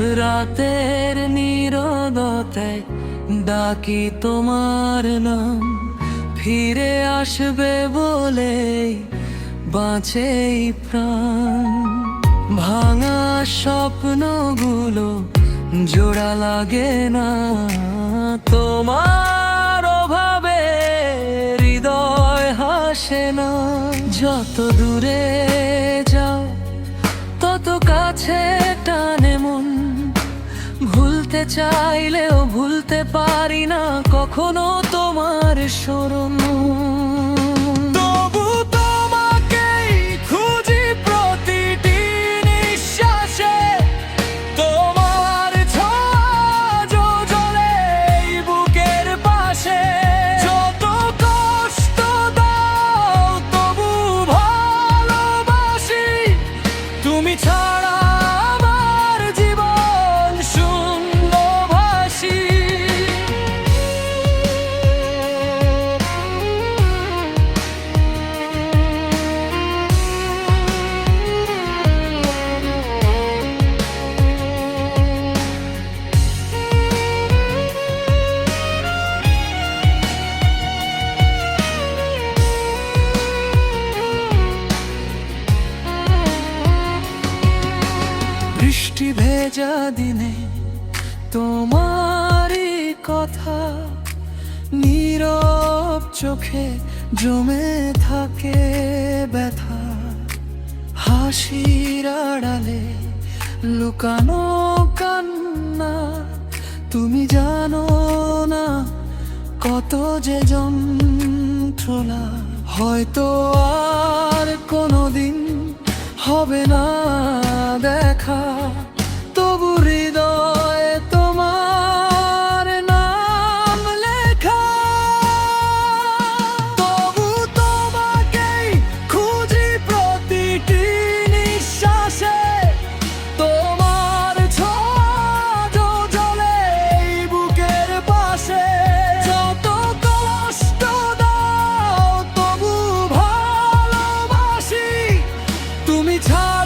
রাতের নীরবতায় ডাকি তোমার নাম। ফিরে আসবে বলে বাঁচে প্রাণ। ভাঙা স্বপ্নগুলো জোড়া লাগে না। তোমার অভাবে হৃদয় হাসে না। যত দূরে যাও, তত কাছে ভুলতে চাইলেও ভুলতে পারি না কখনো তোমার স্মরণ। তবু বৃষ্টি ভেজা দিনে তোমারই কথা নীরব চোখে জমে থাকে ব্যথা। হাসির আড়ালে লুকানো কান্না, তুমি জানো না কত যে যন্ত্রণা। হয়তো আর কোনোদিন হবে না। time